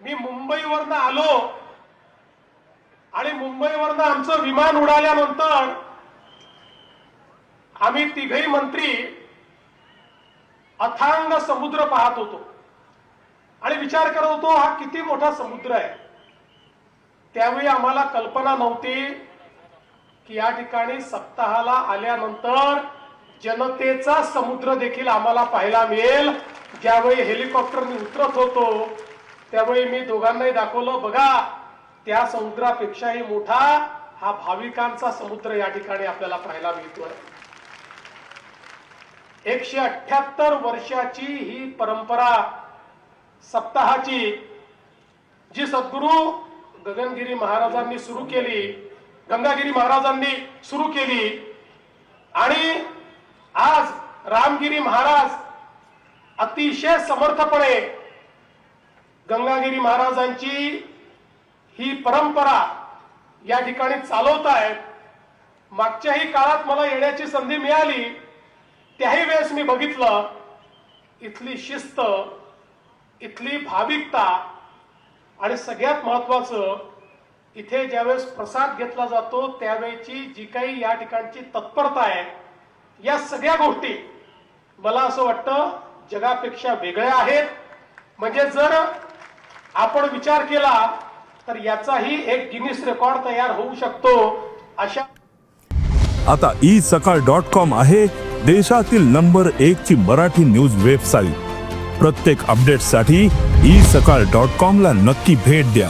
मी मुंबईवरनं आलो आणि मुंबईवरनं आमचं विमान उडाल्यानंतर आम्ही तिघही मंत्री अथांग समुद्र पाहत होतो. आणि विचार करत होतो हा किती मोठा समुद्र आहे. त्यावेळी आम्हाला कल्पना नव्हती की या ठिकाणी सप्ताहाला आल्यानंतर जनतेचा समुद्र देखील आम्हाला पाहायला मिळेल. ज्यावेळी हेलिकॉप्टरने उतरत होतो त्यामुळे मी दोघांनाही दाखवलं बघा त्या समुद्रापेक्षाही मोठा हा भाविकांचा समुद्र या ठिकाणी आपल्याला पाहायला मिळतोय. एकशे अठ्याहत्तर वर्षाची ही परंपरा सप्ताहाची जी सद्गुरू गगनगिरी महाराजांनी सुरू केली गंगागिरी महाराजांनी सुरू केली आणि आज रामगिरी महाराज अतिशय समर्थपणे गंगागिरी महाराजांची ही परंपरा या ठिकाणी चालवत आहेत. मागच्याही काळात मला येण्याची संधी मिळाली. त्याही वेळेस मी बघितलं इथली शिस्त इथली भाविकता आणि सगळ्यात महत्वाचं इथे ज्यावेळेस प्रसाद घेतला जातो त्यावेळेची जी काही या ठिकाणची तत्परता आहे या सगळ्या गोष्टी मला असं वाटतं जगापेक्षा वेगळ्या आहेत. म्हणजे जर आपण विचार केला तर याचाही एक गिनीस रेकॉर्ड तयार होऊ शकतो अशा आता ई सकाळ डॉट कॉम आहे देशातील नंबर एक ची मराठी न्यूज वेबसाईट प्रत्येक अपडेटसाठी ई सकाळ डॉट कॉम ला नक्की भेट द्या.